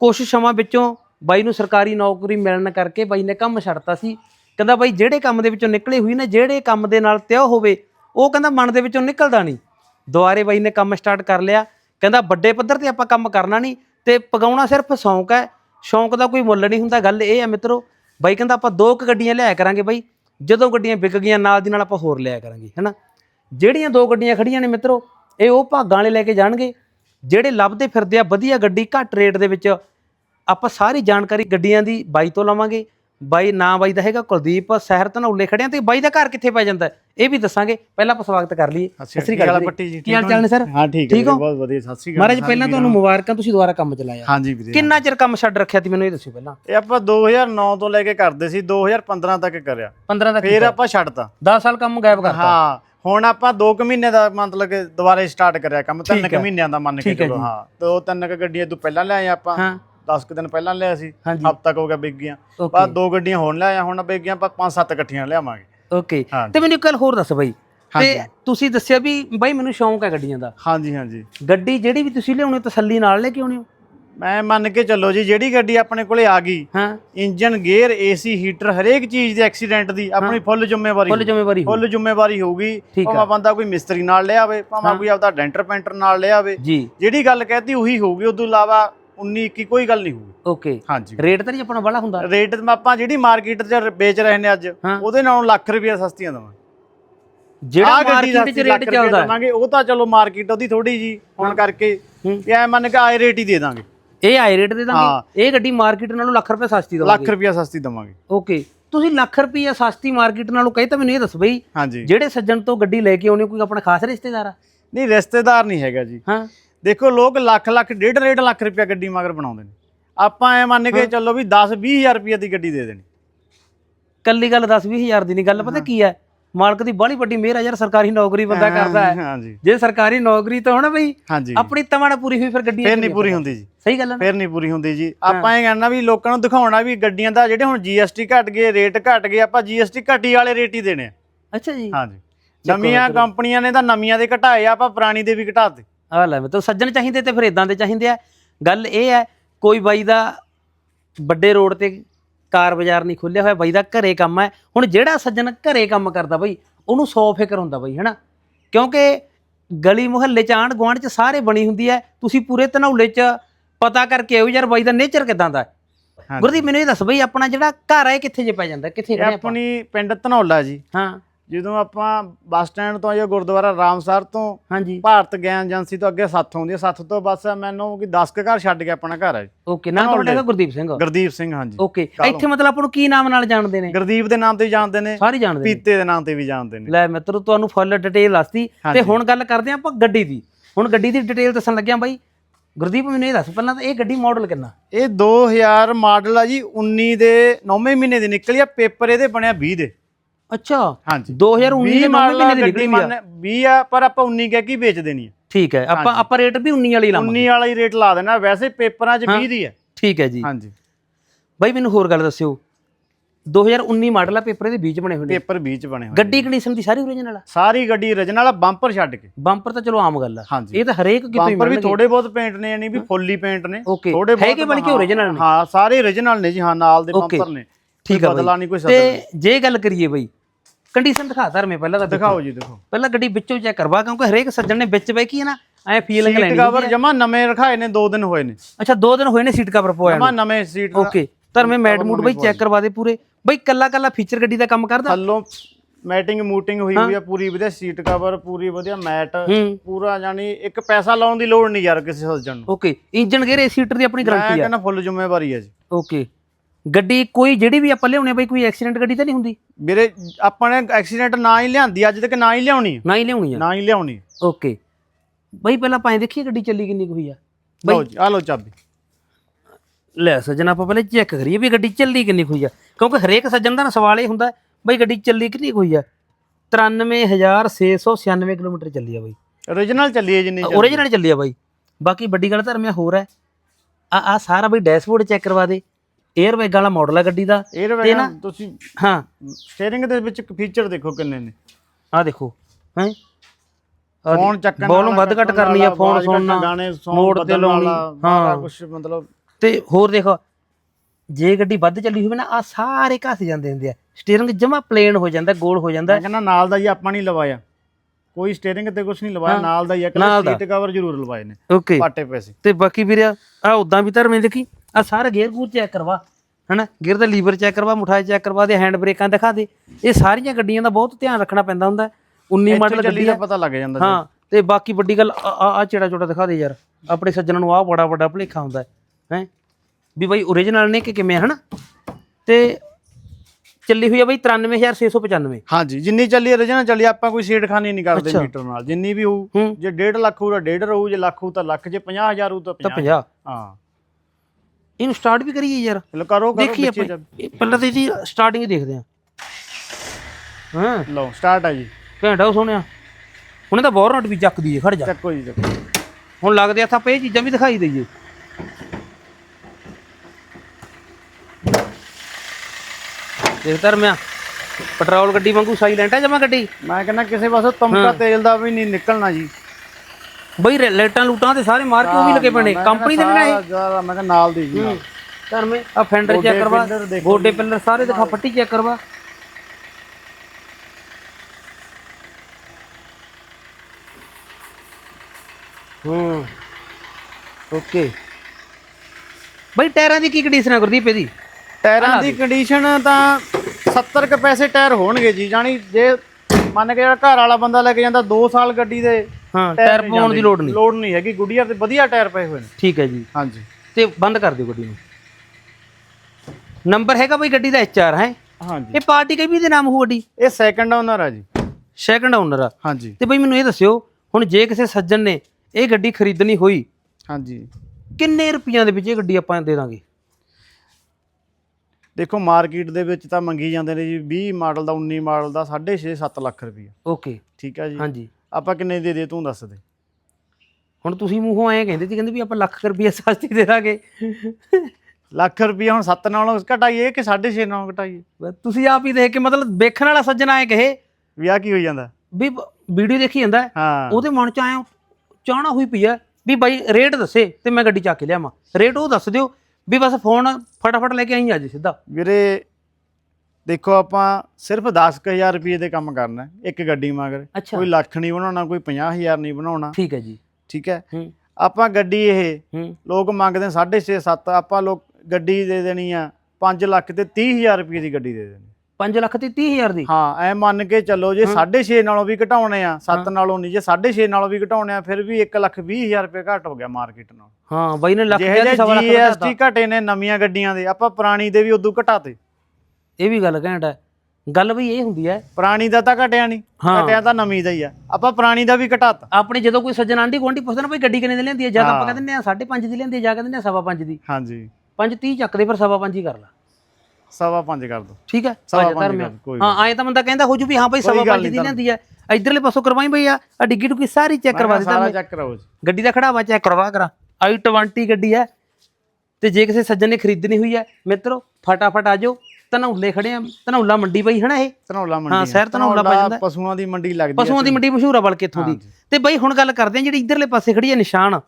ਕੁਛ ਸਮਾਂ ਵਿੱਚੋਂ ਬਾਈ ਨੂੰ ਸਰਕਾਰੀ ਨੌਕਰੀ ਮਿਲਣ ਕਰਕੇ ਬਾਈ ਨੇ ਕੰਮ ਛੱਡਤਾ ਸੀ। ਕਹਿੰਦਾ ਬਾਈ ਜਿਹੜੇ ਕੰਮ ਦੇ ਵਿੱਚੋਂ ਨਿਕਲੇ ਹੋਈ ਨੇ, ਜਿਹੜੇ ਕੰਮ ਦੇ ਨਾਲ ਤਿਉ ਹੋਵੇ, ਉਹ ਕਹਿੰਦਾ ਮਨ ਦੇ ਵਿੱਚੋਂ ਨਿਕਲਦਾ ਨਹੀਂ। ਦੁਆਰੇ ਬਾਈ ਨੇ ਕੰਮ ਸਟਾਰਟ ਕਰ ਲਿਆ। ਕਹਿੰਦਾ ਵੱਡੇ ਪੱਧਰ ਤੇ ਆਪਾਂ ਕੰਮ ਕਰਨਾ ਨਹੀਂ ਤੇ ਪਗਾਉਣਾ ਸਿਰਫ ਸ਼ੌਂਕ ਹੈ। ਸ਼ੌਂਕ ਦਾ ਕੋਈ ਮੁੱਲ ਨਹੀਂ ਹੁੰਦਾ। ਗੱਲ ਇਹ ਹੈ ਮਿੱਤਰੋ, ਬਾਈ ਕਹਿੰਦਾ ਆਪਾਂ ਦੋ ਕੁ ਗੱਡੀਆਂ ਲਿਆਇਆ ਕਰਾਂਗੇ ਬਾਈ। ਜਦੋਂ ਗੱਡੀਆਂ ਵਿਕ ਗਈਆਂ, ਨਾਲ ਦੀ ਨਾਲ ਆਪਾਂ ਹੋਰ ਲਿਆਇਆ ਕਰਾਂਗੇ, ਹੈਨਾ? ਜਿਹੜੀਆਂ ਦੋ ਗੱਡੀਆਂ ਖੜੀਆਂ ਨੇ ਮਿੱਤਰੋ, ਇਹ ਉਹ ਭਾਗਾਂ ਵਾਲੇ ਲੈ ਕੇ ਜਾਣਗੇ। ਜਿਹੜੇ ਲੱਭਦੇ ਫਿਰਦੇ ਆ ਵਧੀਆ ਗੱਡੀ, ਘੱਟ ਰੇਟ ਦੇ ਵਿੱਚ ਆਪਾਂ ਸਾਰੀ ਜਾਣਕਾਰੀ ਗੱਡੀਆਂ ਦੀ ਬਾਈ ਤੋਂ ਲਵਾਂਗੇ। ਬਾਈ ਨਾਂ ਬਾਈ ਦਾ ਹੈਗਾ ਕੁਲਦੀਪ ਸ਼ਹਿਰ ਧਨੌਲੇ ਖੜਿਆ ਤੇ ਬਾਈ ਦਾ ਘਰ ਕਿੱਥੇ ਪੈ ਜਾਂਦਾ? ਇਹ ਵੀ ਦੱਸਾਂਗੇ। ਪਹਿਲਾਂ ਆਪਾਂ ਸਵਾਗਤ ਕਰ ਲਈਏ। ਸਤਿ ਸ੍ਰੀ ਅਕਾਲ ਪੱਟੀ ਜੀ ਕੀ ਹਾਲ ਚਾਲ ਨੇ ਸਰ? ਹਾਂ ਠੀਕ ਹੈ? ਬਹੁਤ ਵਧੀਆ ਸਤਿ ਸ੍ਰੀ ਅਕਾਲ। ਮਹਾਰਾਜ ਪਹਿਲਾਂ ਤੁਹਾਨੂੰ ਮੁਬਾਰਕਾਂ ਤੁਸੀਂ ਦੁਬਾਰਾ ਕੰਮ ਚਲਾਇਆ ਹਾਂਜੀ ਵੀਰੇ ਕਿੰਨਾ ਚਿਰ ਕੰਮ ਛੱਡ ਰੱਖਿਆ ਸੀ ਮੈਨੂੰ ਇਹ ਦੱਸਿਓ ਪਹਿਲਾਂ? ਇਹ ਆਪਾਂ 2009 ਤੋਂ ਲੈ ਕੇ ਕਰਦੇ ਸੀ 2015 ਤੱਕ ਕਰਿਆ। 15 ਤੱਕ ਫਿਰ ਆਪਾਂ ਛੱਡਤਾ 10 ਸਾਲ ਕੰਮ ਗਾਇਬ ਕਰਤਾ। ਹਾਂ ਹੁਣ ਆਪਾਂ 2 ਕੁ ਮਹੀਨੇ ਦਾ ਮਤਲਬ ਕਿ ਦੁਬਾਰੇ ਸਟਾਰਟ ਕਰਿਆ ਕੰਮ ਤਿੰਨ ਕੁ ਮਹੀਨਿਆਂ ਦਾ ਮੰਨ ਕੇ ਚਲੋ। ਹਾਂ। ਤੇ ਉਹ ਤਿੰਨ ਕੁ ਗੱਡੀਆਂ ਤੋਂ ਪਹਿਲਾਂ ਲਿਆਏ ਆਪਾਂ। ਹਾਂ। 10 ਕੁ ਦਿਨ ਪਹਿਲਾਂ ਲਿਆ ਸੀ ਹਾਂਜੀ। ਹਫ਼ਤਾ ਕੁ ਹੋ ਗਿਆ ਵਿਕ ਓਕੇ। ਬਾਅਦ ਦੋ ਗੱਡੀਆਂ ਹੁਣ ਲਿਆਇਆ ਹੁਣ ਵਿਕ ਗਈਆਂ ਆਪਾਂ ਪੰਜ ਸੱਤ ਇਕੱਠੀਆਂ ਲਿਆਵਾਂਗੇ। ਓਕੇ। ਤੇ ਮੈਨੂੰ ਇੱਕ ਗੱਲ ਹੋਰ ਦੱਸ ਬਾਈ। ਹਾਂਜੀ। ਤੇ ਤੁਸੀਂ ਦੱਸਿਆ ਵੀ ਬਾਈ ਮੈਨੂੰ ਸ਼ੌਂਕ ਹੈ ਗੱਡੀਆਂ ਦਾ। ਹਾਂਜੀ ਹਾਂਜੀ। ਗੱਡੀ ਜਿਹੜੀ ਵੀ ਤੁਸੀਂ ਲਿਆਉਣੀ ਤਸੱਲੀ ਨਾਲ ਲੈ ਕੇ ਆਉਣੀ ਹੋ? ਮੈਂ ਮੰਨ ਕੇ ਚੱਲੋ ਜੀ ਜਿਹੜੀ ਗੱਡੀ ਆਪਣੇ ਕੋਲੇ ਆ ਗਈ ਹਾਂ। ਇੰਜਨ ਗੇਅਰ ਏਸੀ ਹੀਟਰ ਹਰੇਕ ਚੀਜ਼ ਦੇ ਐਕਸੀਡੈਂਟ ਦੀ ਆਪਣੀ ਫੁੱਲ ਜ਼ਿੰਮੇਵਾਰੀ ਫੁੱਲ ਜ਼ਿੰਮੇਵਾਰੀ ਫੁੱਲ ਜ਼ਿੰਮੇਵਾਰੀ ਹੋਊਗੀ। ਠੀਕ ਆ। ਭਾਵੇਂ ਬੰਦਾ ਕੋਈ ਮਿਸਤਰੀ ਨਾਲ ਲਿਆ ਆਵੇ ਭਾਵੇਂ ਕੋਈ ਆਪਦਾ ਡੈਂਟਰ ਪੈਂਟਰ ਨਾਲ ਲਿਆ ਆਵੇ ਜੀ। ਜਿਹੜੀ ਗੱਲ ਕਹਿਤੀ ਉਹੀ ਹੋਊਗੀ। ਉਦੋਂ ਇਲਾਵਾ 19 21 ਕੋਈ ਗੱਲ ਨਹੀਂ ਹੋਊਗੀ। ਓਕੇ ਹਾਂਜੀ। ਰੇਟ ਤਾਂ ਨਹੀਂ ਆਪਣਾ ਬੜਾ ਹੁੰਦਾ? ਰੇਟ ਆਪਾਂ ਜਿਹੜੀ ਮਾਰਕੀਟ 'ਚ ਵੇਚ ਰਹੇ ਨੇ ਅੱਜ ਹਾਂ। ਉਹਦੇ ਨਾਲੋਂ ਲੱਖ ਰੁਪਏ ਸਸਤੀਆਂ ਦਵਾਂ ਜਿਹੜਾ ਮਾਰਕੀਟ 'ਚ ਰੇਟ ਚੱਲਦਾ ਹੈ। ਦਵਾਂਗੇ ਉਹ ਤਾਂ ਚਲੋ ਮਾਰਕੀਟ ਉਹਦੀ ਥੋੜੀ ਜੀ ਹੁਣ ਕਰਕੇ। ਹੂੰ। ਐ ਮੰਨ ਕੇ ਆਏ ਰੇਟ ਹੀ ਦੇ ਦਾਂਗੇ। ਇਹ ਆਈ ਰੇਟ ਦੇ ਹਾਂ। ਦਾਂਗੇ ਇਹ ਗੱਡੀ ਮਾਰਕੀਟ ਨਾਲੋਂ ਲੱਖ ਰੁਪਏ ਸਸਤੀ ਲੱਖ ਦਵਾਂਗੇ ਰੁਪਏ ਸਸਤੀ ਦਵਾਂਗੇ। ਓਕੇ ਤੁਸੀਂ ਲੱਖ ਰੁਪਏ ਸਸਤੀ ਮਾਰਕੀਟ ਨਾਲੋਂ ਕਹੀ ਤਾਂ ਮੈਨੂੰ ਇਹ ਦੱਸ ਬਈ ਹਾਂਜੀ। ਜਿਹੜੇ ਸੱਜਣ ਤੋਂ ਗੱਡੀ ਲੈ ਕੇ ਆਉਣੀ ਕੋਈ ਆਪਣਾ ਖਾਸ ਰਿਸ਼ਤੇਦਾਰ ਆ? ਨਹੀਂ ਰਿਸ਼ਤੇਦਾਰ ਨਹੀਂ ਹੈਗਾ ਜੀ। ਹਾਂ। ਦੇਖੋ ਲੋਕ ਲੱਖ ਲੱਖ ਡੇਢ ਡੇਢ ਲੱਖ ਰੁਪਏ ਗੱਡੀ ਮਗਰ ਬਣਾਉਂਦੇ ਨੇ। ਆਪਾਂ ਐ ਮੰਨ ਕੇ ਚੱਲੋ ਵੀ 10 20000 ਰੁਪਏ ਦੀ ਗੱਡੀ ਦੇ ਦੇਣੀ। ਕੱਲੀ ਗੱਲ 10 ਹਜ਼ਾਰ ਦੀ ਨਹੀਂ ਗੱਲ ਪਤਾ ਕੀ ਹੈ? ਮਾਲਕ ਦੀ ਬਾਹਲੀ ਵੱਡੀ ਮਿਹਰ ਆ ਯਾਰ ਸਰਕਾਰੀ ਨੌਕਰੀ ਬੰਦਾ ਕਰਦਾ ਹੈ। ਜੇ। ਸਰਕਾਰੀ ਨੌਕਰੀ ਤਾਂ ਹੋਣਾ ਬਈ ਆਪਣੀ ਤਮਣਾ ਪੂਰੀ ਹੋਈ ਫਿਰ ਗੱਡੀ ਫੇਰ ਨਹੀਂ ਪੂਰੀ ਹੁੰਦੀ ਜੀ। ਸਹੀ ਗੱਲ ਹੈ ਫੇਰ ਨਹੀਂ ਪੂਰੀ ਹੁੰਦੀ ਜੀ। ਆਪਾਂ ਇਹ ਕਹਿਣਾ ਵੀ ਲੋਕਾਂ ਨੂੰ ਦਿਖਾਉਣਾ ਵੀ ਗੱਡੀਆਂ ਦਾ ਜਿਹੜੇ ਹੁਣ GST ਘਟ ਗਏ ਰੇਟ ਘਟ ਗਏ ਆਪਾਂ GST ਘਟੀ ਵਾਲੇ ਰੇਟ ਹੀ ਦੇਣੇ ਆ। ਅੱਛਾ ਜੀ। ਹਾਂਜੀ ਨਵੀਆਂ ਕੰਪਨੀਆਂ ਨੇ ਤਾਂ ਨਵੀਆਂ ਦੇ ਘਟਾਏ ਆਪਾਂ ਪੁਰਾਣੀ ਦੇ ਵੀ ਘਟਾਤੇ ਆ ਲੈ ਮਤਲਬ ਸੱਜਣ ਚਾਹੀਦੇ ਤੇ ਫਿਰ ਇਦਾਂ ਦੇ ਚਾਹੀਦੇ ਆ। ਗੱਲ ਇਹ ਹੈ ਕੋਈ ਬਾਈ ਦਾ ਵੱਡੇ ਰੋਡ ਤੇ ਕਾਰ ਬਾਜ਼ਾਰ ਨਹੀਂ ਖੁੱਲਿਆ ਹੋਇਆ ਬਾਈ ਦਾ ਘਰੇ ਕੰਮ ਹੈ। ਹੁਣ ਜਿਹੜਾ ਸੱਜਣ ਘਰੇ ਕੰਮ ਕਰਦਾ ਬਾਈ ਉਹਨੂੰ 100 ਫਿਕਰ ਹੁੰਦਾ ਬਾਈ ਹੈਨਾ? ਕਿਉਂਕਿ ਗਲੀ ਮੁਹੱਲੇ ਚ ਆਂਢ ਗੁਆਂਢ ਚ ਸਾਰੇ ਬਣੀ ਹੁੰਦੀ ਹੈ। ਤੁਸੀਂ ਪੂਰੇ ਧਨੌਲੇ ਚ ਪਤਾ ਕਰਕੇ ਆਓ ਯਾਰ ਬਾਈ ਦਾ ਨੇਚਰ ਕਿਦਾਂ ਦਾ। ਗੁਰਦੀਪ ਮੈਨੂੰ ਇਹ ਦੱਸ ਬਈ ਆਪਣਾ ਜਿਹੜਾ ਘਰ ਹੈ ਕਿੱਥੇ ਜੇ ਪੈ ਜਾਂਦਾ ਕਿੱਥੇ ਇਹ ਰਹਿੰਦੇ ਆਪਾਂ? ਆਪਣੀ ਪਿੰਡ ਧਨੌਲਾ ਜੀ। ਹਾਂ। ਜਦੋਂ ਆਪਾਂ ਬੱਸ ਸਟੈਂਡ ਤੋਂ ਆਈਏ ਗੁਰਦੁਆਰਾ ਰਾਮਸਰ ਤੋਂ ਹਾਂਜੀ। ਭਾਰਤ ਗੈਨ ਏਜੰਸੀ ਤੋਂ ਅੱਗੇ ਸੱਤ ਆਉਂਦੀ ਹੈ ਸੱਤ ਤੋਂ ਬਸ ਮੈਨੂੰ ਕਿ 10 ਕੁ ਘਰ ਛੱਡ ਕੇ ਆਪਣਾ ਘਰ ਹੈ। ਜੀ। ਓਕੇ ਨਾਮ। ਤੁਹਾਡਾ ਹੈਗਾ ਗੁਰਦੀਪ ਸਿੰਘ? ਗੁਰਦੀਪ ਸਿੰਘ ਹਾਂਜੀ। ਓਕੇ। ਇੱਥੇ ਮਤਲਬ ਆਪਾਂ ਨੂੰ ਕੀ ਨਾਮ ਨਾਲ ਜਾਣਦੇ ਨੇ? ਗੁਰਦੀਪ ਦੇ ਨਾਮ ਤੇ ਜਾਣਦੇ ਨੇ ਸਾਰੇ ਜਾਣਦੇ ਨੇ। ਪੀਤੇ ਦੇ ਨਾਮ ਤੇ ਵੀ ਜਾਣਦੇ ਨੇ। ਲੈ ਮਿੱਤਰੋ ਤੁਹਾਨੂੰ ਫੁੱਲ ਡਿਟੇਲ ਦੱਸਤੀ। ਤੇ। ਹੁਣ ਗੱਲ ਕਰਦੇ ਹਾਂ ਆਪਾਂ ਗੱਡੀ ਦੀ। ਹੁਣ ਗੱਡੀ ਦੀ ਡਿਟੇਲ ਦੱਸਣ ਲੱਗਿਆ ਬਾਈ। ਗੁਰਦੀਪ ਮੈਨੂੰ ਇਹ ਦੱਸ ਪਹਿਲਾਂ ਤਾਂ ਇਹ ਗੱਡੀ ਮਾਡਲ ਕਿੰਨਾ? ਇਹ 2000 ਮਾਡਲ ਆ ਜੀ 19 ਦੇ 9ਵੇਂ ਮਹੀਨੇ ਦੀ ਨਿਕਲੀ ਆ ਪੇਪਰ ਇਹਦੇ ਬਣਿਆ 20 ਦੇ। ਅੱਛਾ ਹਾਂਜੀ। 2019 ਦੇ 9 ਮਾਡਲ ਆ, ਮਹੀਨੇ ਦੀ ਗੱਡੀ ਨਿਕਲੀ ਆ? ਮੰਨ 20 ਆ ਪਰ ਆਪਾਂ 19 ਕਹਿ ਕੇ ਵੇਚ ਦੇਣੀ ਆ। ਠੀਕ ਹੈ ਆਪਾਂ ਆਪਾਂ ਰੇਟ ਵੀ 19 ਵਾਲੀ ਲਾਵਾਂਗੇ। 19 ਵਾਲਾ ਹੀ ਰੇਟ ਲਾ ਦੇਣਾ ਵੈਸੇ ਪੇਪਰਾਂ 'ਚ 20 ਦੀ ਹੈ ਠੀਕ ਹੈ ਜੀ। ਹਾਂਜੀ। ਬਾਈ ਮੈਨੂੰ ਹੋਰ ਗੱਲ ਦੱਸਿਓ। 2019 ਮਾਡਲ ਆ ਪੇਪਰ ਦੇ ਵਿੱਚ ਬਣੇ ਹੋਏ ਨੇ। ਪੇਪਰ 20 ਚ ਬਣੇ ਹੋਏ ਗੱਡੀ ਕੰਡੀਸ਼ਨ ਦੀ ਸਾਰੀ ਓਰੀਜਨਲ ਆ? ਸਾਰੀ ਗੱਡੀ origignal ਆ ਬੰਪਰ ਛੱਡ ਕੇ। ਬੰਪਰ ਤਾਂ ਚਲੋ ਆਮ ਗੱਲ ਆ। ਇਹ ਤਾਂ ਹਰੇਕ ਕਿਤੋਂ ਬੰਪਰ ਵੀ ਥੋੜੇ ਬਹੁਤ ਪੇਂਟ ਨੇ ਨਹੀਂ ਵੀ ਫੁੱਲੀ ਪੇਂਟ ਨੇ। ਥੋੜੇ ਬਹੁਤ ਹੈਗੇ ਬਲਕਿ ਹਾਂ, ਓਰੀਜਨਲ ਨੇ? ਹਾਂ ਸਾਰੇ origignal ਨੇ ਜੀ ਹਾਂ ਨਾਲ ਦੇ ਬੰਪਰ ਨੇ। ਠੀਕ ਆ ਬਦਲਾ ਨਹੀਂ ਕੋਈ। ਤੇ ਜੇ ਗੱਲ ਕਰੀਏ ਬਾਈ ਕੰਡੀਸ਼ਨ ਦਿਖਾ ਧਰਮੇ ਪਹਿਲਾਂ ਤਾਂ ਦਿਖਾਓ ਜੀ ਦੇਖੋ ਪਹਿਲਾਂ ਗੱਡੀ ਵਿੱਚੋਂ ਚੈੱਕ ਕਰਵਾ ਕਿਉਂਕਿ ਹਰੇਕ ਸੱਜਣ ਨੇ ਵਿੱਚ ਬੈ ਕੀ ਹੈ ਨਾ ਐ ਫੀਲਿੰਗ ਸੀਟ ਲੈਣੀ ਕਵਰ ਜਮਾ ਨਵੇਂ ਰਖਾਏ ਨੇ 2 ਦਿਨ ਹੋਏ ਨੇ। ਅੱਛਾ ਦੋ ਦਿਨ ਹੋਏ ਨੇ ਸੀਟ ਕਵਰ ਪਵਾਇਆ ਜਮਾ ਨਵੇਂ ਸੀਟ ਓਕੇ ਧਰਮੇ ਮੈਟ ਮੂਟ ਬਾਈ ਚੈੱਕ ਕਰਵਾ ਦੇ ਪੂਰੇ। ਬਾਈ ਕੱਲਾ ਕੱਲਾ ਫੀਚਰ ਗੱਡੀ ਦਾ ਕੰਮ ਕਰਦਾ? ਥੱਲੋਂ ਮੈਟਿੰਗ ਮੂਟਿੰਗ ਹੋਈ ਹੋਈ ਆ ਪੂਰੀ ਵਧੀਆ ਸੀਟ ਕਵਰ ਪੂਰੀ ਵਧੀਆ ਮੈਟ ਪੂਰਾ ਜਾਨੀ ਇੱਕ ਪੈਸਾ ਲਾਉਣ ਦੀ ਲੋੜ ਨਹੀਂ ਯਾਰ ਕਿਸੇ ਸੱਜਣ ਨੂੰ। ਓਕੇ ਇੰਜਨ ਗੇਅਰ ਸੀਟਰ ਦੀ ਆਪਣੀ ਮੈਂ ਗਾਰੰਟੀ ਆ। ਕਹਿੰਦਾ ਫੁੱਲ ਜ਼ਿੰਮੇਵਾਰੀ ਹੈ ਜੀ। ਓਕੇ ਗੱਡੀ ਕੋਈ ਜਿਹੜੀ ਵੀ ਆਪਾਂ ਲਿਆਉਣੇ ਬਾਈ ਕੋਈ ਐਕਸੀਡੈਂਟ ਗੱਡੀ ਤਾਂ ਨਹੀਂ ਹੁੰਦੀ? ਵੀਰੇ ਆਪਾਂ ਨੇ ਐਕਸੀਡੈਂਟ ਨਾ ਹੀ ਲਿਆਂਦੀ ਅੱਜ ਤੱਕ ਨਾ ਹੀ ਲਿਆਉਣੀ। ਨਾ ਹੀ ਲਿਆਉਣੀ ਆ? ਨਾ ਹੀ ਲਿਆਉਣੀ। ਓਕੇ ਬਾਈ ਪਹਿਲਾਂ ਆਪਾਂ ਐਂ ਦੇਖੀਏ ਗੱਡੀ ਚੱਲੀ ਕਿੰਨੀ ਕੁ ਹੋਈ ਆ। ਲਓ ਜੀ ਆ ਲਓ ਚਾਬੀ। ਲੈ ਸੱਜਣ ਆਪਾਂ ਪਹਿਲੇ ਚੈੱਕ ਕਰੀਏ ਵੀ ਗੱਡੀ ਚੱਲੀ ਕਿੰਨੀ ਕੁ ਹੋਈ ਆ। ਕਿਉਂਕਿ ਹਰੇਕ ਸੱਜਣ ਦਾ ਨਾ ਸਵਾਲ ਇਹ ਹੁੰਦਾ ਬਈ ਗੱਡੀ ਚੱਲੀ ਕਿੰਨੀ ਕੁ ਹੋਈ ਆ? 93696 ਕਿਲੋਮੀਟਰ ਚੱਲੀ ਆ ਬਾਈ। Origignal ਚੱਲੀ ਹੈ ਜਿੰਨੀ ਚੱਲੀ। ਓਰੀਜਨਲ ਚੱਲੀ ਆ ਬਾਈ। ਬਾਕੀ ਵੱਡੀ ਗੱਲ ਧਰਮਿਆ ਹੋਰ ਹੈ। ਆ ਆ ਸਾਰਾ ਬਈ ਡੈਸ਼ਬੋਰਡ ਚੈੱਕ ਕਰਵਾ ਦੇ। 에ਅਰ ਬੈਗ ਵਾਲਾ ਮਾਡਲ ਆ ਗੱਡੀ ਦਾ। 에ਅਰ ਬੈਗ ਤੁਸੀਂ ਹਾਂ। ਸਟੀਅਰਿੰਗ ਦੇ ਵਿੱਚ ਫੀਚਰ ਦੇਖੋ ਕਿੰਨੇ ਨੇ। ਆ ਦੇਖੋ ਹੈ? ਫੋਨ ਚੱਕਣ ਵੋਲੂਮ ਵੱਧ ਘੱਟ ਕਰਨੀ ਆ ਫੋਨ ਸੁਣਨਾ ਗਾਣੇ ਮੋੜ ਤੇ ਲਾਉਣੀ ਹਾਂ। ਕੁਝ ਮਤਲਬ ਤੇ ਹੋਰ ਦੇਖੋ ਜੇ ਗੱਡੀ ਵੱਧ ਚੱਲੀ ਹੋਵੇ ਨਾ ਆ ਸਾਰੇ ਘਸ ਜਾਂਦੇ ਹੁੰਦੇ ਆ। ਸਟੀਅਰਿੰਗ ਜਮਾ ਪਲੇਨ ਹੋ ਜਾਂਦਾ ਗੋਲ ਹੋ ਜਾਂਦਾ। ਮੈਂ ਕਹਿੰਦਾ ਨਾਲ ਦਾ ਹੀ ਆਪਾਂ ਨਹੀਂ ਲਵਾਇਆ। ਕੋਈ ਸਟੀਅਰਿੰਗ ਤੇ ਕੁਝ ਨਹੀਂ ਲਵਾਇਆ ਨਾਲ ਦਾ ਹੀ ਇੱਕ ਨਾਲ ਦਾ। ਸੀਟ ਕਵਰ ਜ਼ਰੂਰ ਲਵਾਏ ਨੇ ਓਕੇ ਪਾਟੇ ਪੈਸੇ। ਤੇ ਬਾਕੀ ਵੀਰੇ ਆ ਉਦਾਂ ਵੀ ਧਰਮੇ ਦੇਖੀ? ਆ ਸਾਰਾ ਗੇਅਰ ਗੂਰ ਚੈੱਕ ਕਰਵਾ ਹਨਾ? ਗੇਅਰ ਦਾ ਲੀਵਰ ਚੈੱਕ ਕਰਵਾ ਮੁਠਾਈ ਚੈੱਕ ਕਰਵਾ ਦੇ ਹੈਂਡ ਬ੍ਰੇਕਾਂ ਦਿਖਾ ਦੇ। ਇਹ ਸਾਰੀਆਂ ਗੱਡੀਆਂ ਦਾ ਬਹੁਤ ਧਿਆਨ ਰੱਖਣਾ ਪੈਂਦਾ ਹੁੰਦਾ। 19 ਮਾਡਲ ਗੱਡੀ ਦਾ ਪਤਾ ਲੱਗ ਜਾਂਦਾ। ਹਾਂ ਤੇ ਬਾਕੀ ਵੱਡੀ ਗੱਲ ਆ ਆ ਚੇੜਾ ਚੋੜਾ ਦਿਖਾ ਦੇ ਯਾਰ। ਆਪਣੇ ਸੱਜਣਾਂ ਨੂੰ ਆ ਬੜਾ ਵੱਡਾ ਭੁਲੇਖਾ ਹੁੰਦਾ ਹੈ ਵੀ ਬਾਈ ਓਰੀਜਨਲ ਨੇ ਕਿ ਕਿਵੇਂ ਹਨਾ? ਤੇ ਚੱਲੀ ਹੋਈ ਆ ਬਾਈ 93695 ਹਾਂਜੀ ਜਿੰਨੀ ਚੱਲੀ origignal ਚੱਲੀ ਆਪਾਂ ਕੋਈ ਸੀਟ ਖਾਨੀ ਨਹੀਂ ਕਰਦੇ ਮੀਟਰ ਨਾਲ। ਜਿੰਨੀ ਵੀ ਹੋਊ ਜੇ 1.5 ਲੱਖ ਹੋਊ ਤਾਂ 1.5 ਰਹੂ ਜੇ ਲੱਖ ਹੋਊ ਤਾਂ ਲੱਖ ਜੇ 50000 ਹੋਊ ਤਾਂ ਤਾਂ 50 50 ਹਾਂ। ਇਹਨੂੰ ਸਟਾਰਟ ਵੀ ਕਰੀਏ ਯਾਰ। ਚਲੋ ਕਰੋ ਕਰੋ ਆਪਾਂ। ਇਹ ਪਹਿਲਾਂ ਤਾਂ ਇਹਦੀ ਸਟਾਰਟਿੰਗ ਦੇਖਦੇ ਆ ਹਾਂ। ਲਓ ਸਟਾਰਟ ਆ ਜੀ। ਘੰਟਾ ਉਹ ਸੋਹਣਿਆ। ਉਹਨੇ ਤਾਂ ਬੋਰਨਟ ਵੀ ਚੱਕਦੀ ਏ ਖੜ ਜਾ। ਚੱਕੋ ਜੀ ਚੱਕੋ। ਹੁਣ ਲੱਗਦੇ ਹੱਥ ਆਪਾਂ ਇਹ ਚੀਜ਼ਾਂ ਵੀ ਦਿਖਾਈ ਦਈਏ। ਦੇਖ ਧਰਮਿਆ ਪੈਟਰੋਲ ਗੱਡੀ ਵਾਂਗੂ ਸਾਈਲੈਂਟ ਆ ਜਮਾ ਗੱਡੀ? ਮੈਂ ਕਹਿੰਦਾ ਕਿਸੇ ਪਾਸੋਂ ਤਮਕਾ ਤੇਲ ਦਾ ਵੀ ਨਹੀਂ ਨਿਕਲਣਾ ਜੀ। ਬਈ ਰੇ- ਲਾਈਟਾਂ ਲੂਟਾਂ ਤੇ ਸਾਰੇ ਮਾਰ ਕੇ ਉਹ ਵੀ ਲੱਗੇ ਨੇ ਕੰਪਨੀ ਦੇ ਜ਼ਿਆਦਾ ਮੈਂ ਨਾਲ ਦੀ ਜੀ ਨਾਲ। ਧਰਮੇ ਆ ਫੈਂਡਰ ਚੈੱਕ ਕਰਵਾ pillar ਦੇਖੋ ਗੋਡੇ ਪਿੱਲਰ ਸਾਰੇ ਦਿਖਾ ਪੱਟੀ ਚੈੱਕ ਕਰਵਾ। ਹੂੰ ਓਕੇ। ਬਈ ਟਾਇਰਾਂ ਦੀ ਕੀ ਕੰਡੀਸ਼ਨ ਹੈ ਗੁਰਦੀਪ ਇਹਦੀ? ਟਾਇਰਾਂ ਦੀ ਕੰਡੀਸ਼ਨ ਤਾਂ 70 ਕ ਪੈਸੇ ਟਾਇਰ ਹੋਣਗੇ ਜੀ ਜਾਨੀ ਜੇ ਮੰਨ ਕੇ ਜਿਹੜਾ ਘਰ ਵਾਲਾ ਬੰਦਾ ਲੈ ਕੇ ਜਾਂਦਾ 2 ਸਾਲ ਗੱਡੀ ਦੇ ਹਾਂ ਟਾਇਰ ਪਵਾਉਣ ਦੀ ਲੋੜ ਨਹੀਂ। ਲੋੜ ਨਹੀਂ ਹੈਗੀ ਗੁੱਡੀਆਂ ਤੇ ਵਧੀਆ ਟਾਇਰ ਪਏ ਹੋਏ ਨੇ। ਠੀਕ ਹੈ ਜੀ। ਹਾਂਜੀ। ਤੇ ਬੰਦ ਕਰ ਦਿਓ ਗੱਡੀ ਨੂੰ। ਨੰਬਰ ਹੈਗਾ ਬਈ ਗੱਡੀ ਦਾ HR ਹੈ? ਹਾਂਜੀ। ਇਹ ਪਾਰਟੀ ਕਈ ਵੀ ਦੇ ਨਾਮ ਹੋ ਗੱਡੀ? ਇਹ ਸੈਕੰਡ ਓਨਰ ਆ ਜੀ। ਸੈਕੰਡ ਓਨਰ ਆ। ਹਾਂਜੀ। ਤੇ ਬਈ ਮੈਨੂੰ ਇਹ ਦੱਸਿਓ ਹੁਣ ਜੇ ਕਿਸੇ ਸੱਜਣ ਨੇ ਇਹ ਗੱਡੀ ਖਰੀਦਣੀ ਹੋਈ ਹਾਂਜੀ। ਕਿੰਨੇ ਰੁਪਈਆਂ ਦੇ ਵਿੱਚ ਇਹ ਗੱਡੀ ਆਪਾਂ ਦੇ ਦਾਂਗੇ? ਦੇਖੋ ਮਾਰਕੀਟ ਦੇ ਵਿੱਚ ਤਾਂ ਮੰਗੀ ਜਾਂਦੇ ਨੇ ਜੀ 20 ਮਾਡਲ ਦਾ 19 ਮਾਡਲ ਦਾ 6.5 7 ਲੱਖ ਰੁਪਏ ਓਕੇ। ਠੀਕ ਆ ਜੀ। ਹਾਂਜੀ। ਆਪਾਂ ਕਿੰਨੇ ਦੇ ਦੇ ਤੂੰ ਦੱਸ ਦੇ। ਹੁਣ ਤੁਸੀਂ ਮੂੰਹੋਂ ਐਂ ਕਹਿੰਦੇ ਸੀ ਕਹਿੰਦੇ ਵੀ ਆਪਾਂ ਲੱਖ ਰੁਪਈਆ ਸਸਤੀ ਦੇ ਦਾਂਗੇ। ਲੱਖ ਰੁਪਏ ਹੁਣ 7 ਨਾਲੋਂ ਘਟਾਈਏ ਕਿ 6.5 ਨਾਲੋਂ ਘਟਾਈਏ? ਤੁਸੀਂ ਆਪ ਹੀ ਦੇਖ ਕੇ ਮਤਲਬ ਵੇਖਣ ਵਾਲਾ ਸੱਜਣ ਆਏ ਕਹੇ। ਵੀ ਆ ਕੀ ਹੋਈ ਜਾਂਦਾ? ਵੀ ਵੀਡੀਓ ਦੇਖੀ ਜਾਂਦਾ ਹਾਂ। ਉਹਦੇ ਮਨ ਚ ਆਇਆ ਚਾਹਣਾ ਹੋਈ ਪਈ ਆ ਵੀ ਬਾਈ ਰੇਟ ਦੱਸੇ ਤੇ ਮੈਂ ਗੱਡੀ ਚੱਕ ਕੇ ਲਿਆਵਾਂ। ਰੇਟ ਉਹ ਦੱਸ ਦਿਓ ਵੀ ਬਸ ਫੋਨ ਫਟਾਫਟ ਲੈ ਕੇ ਆਈ ਅੱਜ ਸਿੱਧਾ। ਵੀਰੇ ਦੇਖੋ ਆਪਾਂ ਸਿਰਫ 10000 ਰੁਪਏ ਦੇ ਕੰਮ ਕਰਨਾ ਹੈ, ਇੱਕ ਗੱਡੀ ਮਗਰ। ਅੱਛਾ। ਕੋਈ ਲੱਖ ਨਹੀਂ ਬਣਾਉਣਾ ਕੋਈ 50000 ਨਹੀਂ ਬਣਾਉਣਾ। ਠੀਕ ਹੈ ਜੀ। ਠੀਕ ਹੈ? ਹੂੰ। ਆਪਾਂ ਗੱਡੀ ਇਹ ਹੂੰ। ਲੋਕ ਮੰਗਦੇ 6.5 7 ਆਪਾਂ ਲੋਕ ਗੱਡੀ ਦੇ ਦੇਣੀ ਆ 5 ਲੱਖ ਤੇ 30000 ਰੁਪਏ ਦੀ ਗੱਡੀ ਦੇ ਦੇਣੀ। 5 ਲੱਖ ਤੇ 30000 ਦੀ? ਹਾਂ ਐ ਮੰਨ ਕੇ ਚੱਲੋ ਜੇ 6.5 ਨਾਲੋਂ ਵੀ ਘਟਾਉਣੇ ਆ 7 ਨਾਲੋਂ ਨਹੀਂ ਜੇ 6.5 ਨਾਲੋਂ ਵੀ ਘਟਾਉਣੇ ਆ ਫਿਰ ਵੀ 1 ਲੱਖ 20 ਹਜ਼ਾਰ ਰੁਪਏ ਘਟ ਹੋ ਗਿਆ ਮਾਰਕੀਟ ਨਾਲ। ਹਾਂ ਬਾਈ ਨੇ ਲੱਖ ਕਿਹਾ ਜਿਹੇ ਸਵਾ ਲੱਖ। GST ਘਟੇ ਨੇ ਨਵੀਆਂ ਗੱਡੀਆਂ ਦੇ ਆਪਾਂ ਪੁਰਾਣੀ ਦੇ ਵੀ ਉਦੋਂ ਘਟਾਤੇ। ਇਹ ਵੀ ਗੱਲ ਘੈਂਟ ਹੈ। ਗੱਲ ਬਈ ਇਹ ਹੁੰਦੀ ਹੈ ਪੁਰਾਣੀ ਦਾ ਤਾਂ ਘਟਿਆ ਨਹੀਂ ਹਾਂ। ਘਟਿਆ ਤਾਂ ਨਵੀਂ ਦਾ ਹੀ ਆ। ਆਪਾਂ ਪੁਰਾਣੀ ਦਾ ਵੀ ਘਟਾਤਾ। ਆਪਣੇ ਜਦੋਂ ਕੋਈ ਸੱਜਣ ਆਂਢੀ ਗੁਆਂਢੀ ਪੁੱਛਦਾ ਨਾ ਬਈ ਗੱਡੀ ਕਿੰਨੇ ਦੀ ਲੈਂਦੀ ਹੈ? ਜਦ ਆਪਾਂ ਹਾਂ। ਕਹਿੰਦੇ ਨੇ 5.5 ਦੀ ਲੈਂਦੀ ਹੈ ਜਾ ਕਹਿੰਦੇ ਨੇ ਸਵਾ ਪੰਜ ਦੀ। ਹਾਂਜੀ। 5 30 ਚੱਕਦੇ ਫਿਰ ਸਵਾ ਪੰਜ ਹੀ ਕਰ ਲਾ। ਸਵਾ ਪੰਜ ਕਰ ਦੋ। ਠੀਕ ਹੈ? ਸਵਾ। ਕਰ, ਕੋਈ ਹਾਂ ਐਂ ਤਾਂ ਬੰਦਾ ਕਹਿੰਦਾ ਹੋ ਜੂ ਵੀ ਹਾਂ ਭਾਈ ਸਵਾ ਗੱਲ ਪੰਜ ਨਹੀਂ ਦੀ ਲੈਂਦੀ ਹੈ। ਇਧਰਲੇ ਪਾਸੋਂ ਕਰਵਾਈ ਬਈ ਆ ਆਹ ਡਿੱਗੀ ਡੁੱਗੀ ਸਾਰੀ ਚੈੱਕ ਕਰਵਾ ਦੇ ਸਾਰਾ ਧਰਮੇ। ਚੈੱਕ ਕਰਾਓ ਜੀ। ਗੱਡੀ ਦਾ ਖੜਾਵਾ ਚੈੱਕ ਕਰਵਾ ਕਰਾ। i20 ਗੱਡੀ ਹੈ। ਤੇ ਜੇ ਕਿਸੇ ਸੱਜਣ ਨੇ ਖਰੀਦਣੀ ਹੋਈ ਹੈ ਮਿੱਤਰੋ ਫਟਾਫਟ ਆ ਜਾਓ। ਧਨੌਲੇ ਖੜੇ ਆ ਧਨੌਲਾ ਮੰਡੀ ਬਈ ਹਨਾ ਇਹ? ਧਨੌਲਾ ਮੰਡੀ ਹਾਂ। ਸ਼ਹਿਰ ਧਨੌਲਾ ਪੈ ਜਾਂਦਾ। ਪਸ਼ੂਆਂ ਦੀ ਮੰਡੀ ਲੱਗਦੀ ਪਸ਼ੂਆਂ ਦੀ ਮੰਡੀ ਮਸ਼ਹੂਰ ਆ ਬਲਕਿ ਇੱਥੋਂ ਦੀ। ਤੇ ਬਈ ਹੁਣ ਗੱਲ ਕਰਦੇ ਆ ਜਿਹੜੀ ਇਧਰਲੇ ਪਾਸੇ ਖੜੀ ਹੈ ਨਿਸ਼ਾਨ।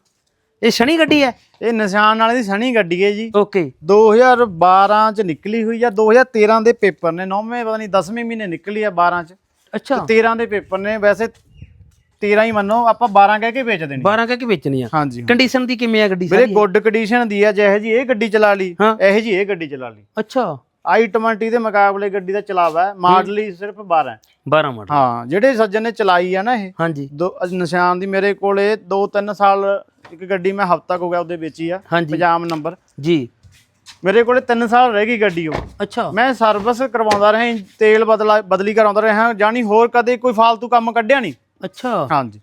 ਇਹ ਸ਼ਨੀ ਗੱਡੀ ਹੈ? ਇਹ ਨਿਸ਼ਾਨ ਵਾਲੇ ਦੀ ਸਣੀ ਗੱਡੀ ਹੈ ਜੀ। ਓਕੇ। 2012 ਚ ਨਿਕਲੀ ਹੋਈ ਆ 2013 ਦੇ ਪੇਪਰ ਨੇ। 9ਵੇਂ ਪਤਾ ਨਹੀਂ 10ਵੇਂ ਮਹੀਨੇ ਨਿਕਲੀ ਆ 12 ਚ। ਅੱਛਾ। 13 ਦੇ ਪੇਪਰ ਨੇ। ਵੈਸੇ 13 ਹੀ ਮੰਨੋ ਆਪਾਂ 12 ਕਹਿ ਕੇ ਵੇਚ ਦੇਣੀ 12 ਕਹਿ ਕੇ ਵੇਚਣੀ ਆ। ਹਾਂਜੀ ਕੰਡੀਸ਼ਨ ਦੀ ਕਿਵੇਂ ਆ ਗੱਡੀ ਵੀਰੇ ਸਾਰੀ? ਗੁੱਡ ਕੰਡੀਸ਼ਨ ਦੀ ਆ ਜਿਹੇ ਜੀ ਇਹ ਗੱਡੀ ਚਲਾ ਲਈ ਹਾਂ। ਇਹੋ ਜੀ ਇਹ ਗੱਡੀ ਚਲਾ ਲਈ। ਅੱਛਾ। I20 ਦੇ ਮੁਕਾਬਲੇ ਗੱਡੀ ਦਾ ਚਲਾਵਾ ਹੈ। ਮਾਡਲ ਹੀ ਸਿਰਫ 12 ਹੈ। 12 ਮਾਡਲ। ਹਾਂ ਜਿਹੜੇ ਸੱਜਣ ਨੇ ਚਲਾਈ ਆ ਨਾ ਇਹ ਹਾਂਜੀ। ਦੋ ਨਿਸ਼ਾਨ ਦੀ ਮੇਰੇ ਕੋਲੇ 2-3 ਸਾਲ ਇੱਕ ਗੱਡੀ ਮੈਂ ਹਫਤਾ ਹੋ ਗਿਆ ਉਹਦੇ ਵੇਚੀ ਆ। ਪਜਾਮ ਨੰਬਰ। ਜੀ। ਮੇਰੇ ਕੋਲੇ 3 ਸਾਲ ਰਹਿ ਗਈ ਗੱਡੀ ਉਹ। ਅੱਛਾ। ਮੈਂ ਸਰਵਿਸ ਕਰਵਾਉਂਦਾ ਰਿਹਾ ਤੇਲ ਬਦਲਾ ਬਦਲੀ ਕਰਾਉਂਦਾ ਰਿਹਾ ਜਾਨੀ ਹੋਰ ਕਦੇ ਕੋਈ ਫालतू ਕੰਮ ਕੱਢਿਆ ਨਹੀਂ। ਅੱਛਾ। ਹਾਂਜੀ।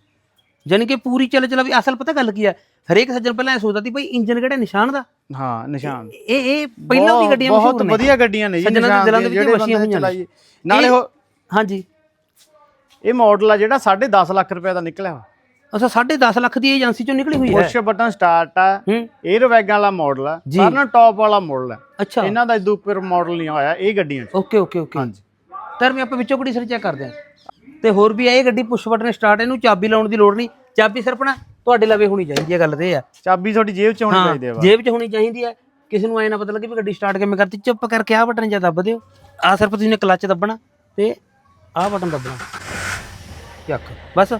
ਯਾਨੀ ਕਿ ਪੂਰੀ ਚੱਲ ਚਲਾ ਵੀ ਅਸਲ ਪਤਾ ਗੱਲ ਕੀ ਆ? ਹਰੇਕ ਸੱਜਣ ਪਹਿਲਾਂ ਇਹ ਸੋਚਦਾ ਸੀ ਭਾਈ ਇੰਜਨ ਕਿਹੜਾ ਨਿਸ਼ਾਨ ਦਾ? ਹਾਂ ਨਿਸ਼ਾਨ। ਇਹ ਇਹ ਪਹਿਲਾਂ ਦੀ ਗੱਡੀਆਂ ਬਹੁਤ ਮਸ਼ਹੂਰ ਨੇ। ਵਧੀਆ ਗੱਡੀਆਂ ਨੇ ਜੀ ਸੱਜਣਾਂ ਦੇ ਦਿਲਾਂ ਦੇ ਵਿੱਚ ਵਸੀਆਂ ਹੋਈਆਂ ਨੇ। ਨਾਲੇ ਉਹ ਹਾਂਜੀ। ਇਹ ਮਾਡਲ ਆ ਜਿਹੜਾ 10.5 ਲੱਖ ਰੁਪਏ ਦਾ ਨਿਕਲਿਆ ਵਾ। ਅੱਛਾ 10.5 ਲੱਖ ਦੀ ਏਜੰਸੀ ਚੋਂ ਨਿਕਲੀ ਹੋਈ ਹੈ? ਪੁਸ਼ ਬਟਨ ਸਟਾਰਟ ਆ। 에ਅਰ ਵੈਗਾਂ ਵਾਲਾ ਮਾਡਲ ਆ। ਜੀ। ਸਾਰਿਆਂ ਟੌਪ ਵਾਲਾ ਮਾਡਲ ਆ। ਅੱਛਾ। ਇਹਨਾਂ ਦਾ ਇਦੋਂ ਉੱਪਰ ਮਾਡਲ ਨਹੀਂ ਆਇਆ ਇਹ ਗੱਡੀਆਂ ਓਕੇ ਓਕੇ ਓਕੇ। ਹਾਂਜੀ। ਤਰ ਮੈਂ ਆਪਾਂ ਵਿੱਚੋਂ ਕਿਹੜੀ ਸਰ ਚੈੱਕ ਕਰਦੇ ਹਾਂ ਤੇ ਹੋਰ ਵੀ ਆ ਇਹ ਗੱਡੀ ਪੁਸ਼ ਬਟਨ ਸਟਾਰਟ ਇਹਨੂੰ ਚਾਬੀ ਲਾਉਣ ਦੀ ਲੋੜ ਨਹੀਂ। ਚਾਬੀ ਸਿਰਫ ਨਾ ਤੁਹਾਡੇ ਲਵੇ ਹੋਣੀ ਚਾਹੀਦੀ ਹੈ ਗੱਲ ਤੇ ਇਹ ਆ। ਚਾਬੀ ਤੁਹਾਡੀ ਜੇਬ 'ਚ ਹੋਣੀ ਹਾਂ ਚਾਹੀਦੀ ਬਸ। ਜੇਬ 'ਚ ਹੋਣੀ ਚਾਹੀਦੀ ਹੈ। ਕਿਸੇ ਨੂੰ ਐ ਨਾ ਪਤਾ ਲੱਗੇ ਵੀ ਗੱਡੀ ਸਟਾਰਟ ਕਿਵੇਂ ਕਰਤੀ। ਚੁੱਪ ਕਰਕੇ ਆਹ ਬਟਨ ਜਾਂ ਦੱਬ ਦਿਓ। ਆ ਸਿਰਫ ਤੁਸੀਂ ਨੇ ਕਲੱਚ ਦੱਬਣਾ ਤੇ ਆਹ ਬਟਨ ਦੱਬਣਾ। ਚੱਕ। ਬਸ